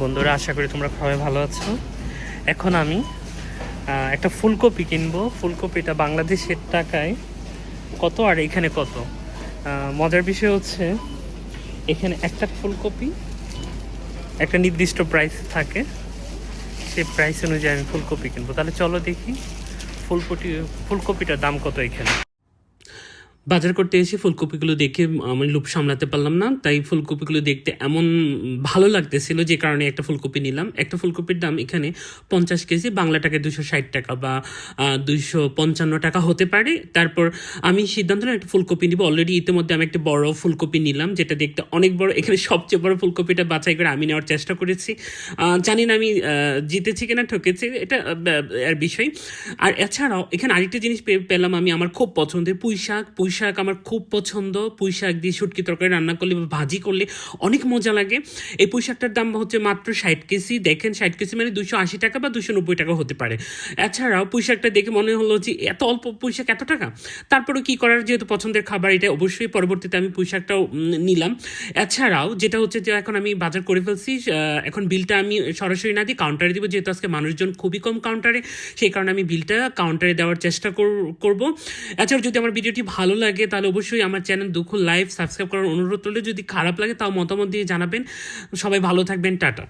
বন্ধুরা, আশা করি তোমরা সবাই ভালো আছো। এখন আমি একটা ফুলকপি কিনবো। ফুলকপিটা বাংলাদেশের টাকায় কত আর এখানে কত? মজার বিষয় হচ্ছে, এখানে একটা ফুলকপি, একটা নির্দিষ্ট প্রাইস থাকে। সেই প্রাইস অনুযায়ী আমি ফুলকপি কিনবো। তাহলে চলো দেখি ফুলকপি, ফুলকপিটার দাম কত এখানে। বাজার করতে এসে ফুলকপিগুলো দেখে আমি লোভ সামলাতে পারলাম না। তাই ফুলকপিগুলো দেখতে এমন ভালো লাগতেছিল যে কারণে একটা ফুলকপি নিলাম। একটা ফুলকপির দাম এখানে পঞ্চাশ কেজি, বাংলা টাকায় দুশো ষাট টাকা বা দুইশো পঞ্চান্ন টাকা হতে পারে। তারপর আমি সিদ্ধান্ত নিলাম একটা ফুলকপি নিব। অলরেডি ইতিমধ্যে আমি একটা বড় ফুলকপি নিলাম, যেটা দেখতে অনেক বড়। এখানে সবচেয়ে বড় ফুলকপিটা বাছাই করে আমি নেওয়ার চেষ্টা করেছি। জানি না আমি জিতেছি কিনা, ঠকেছি, এটা এর বিষয়। আর এছাড়াও এখানে আরেকটা জিনিস পেলাম আমি আমার খুব পছন্দের পুঁই শাক পুঁই শাক আমার খুব পছন্দ। পুঁই শাক দিয়ে শুটকি তরকারি রান্না করলে বা ভাজি করলে অনেক মজা লাগে। এই পুঁই শাকটার দাম হচ্ছে মাত্র ষাট কেজি। দেখেন ষাট কেজি মানে দুশো আশি টাকা বা দুশো নব্বই টাকা হতে পারে। এছাড়াও পুঁই শাকটা দেখে মনে হলো যে এত অল্প পুঁই শাক এত টাকা। তারপরেও কি করার? যেহেতু পছন্দের খাবার, এটা অবশ্যই পরবর্তীতে আমি পুঁই শাকটাও নিলাম। এছাড়াও যেটা হচ্ছে যে এখন আমি বাজার করে ফেলছি এখন বিলটা আমি সরাসরি না দিই কাউন্টারে দিব, যেহেতু আজকে মানুষজন খুবই কম কাউন্টারে সেই কারণে আমি বিলটা কাউন্টারে দেওয়ার চেষ্টা কর- করব। এছাড়াও যদি আমার ভিডিওটি ভালো লাগে, তাহলে অবশ্যই আমার চ্যানেল দুঃখ লাইভ সাবস্ক্রাইব করার অনুরোধ করলে যদি খারাপ লাগে, তাও মতামত দিয়ে জানাবেন। সবাই ভালো থাকবেন, টাটা।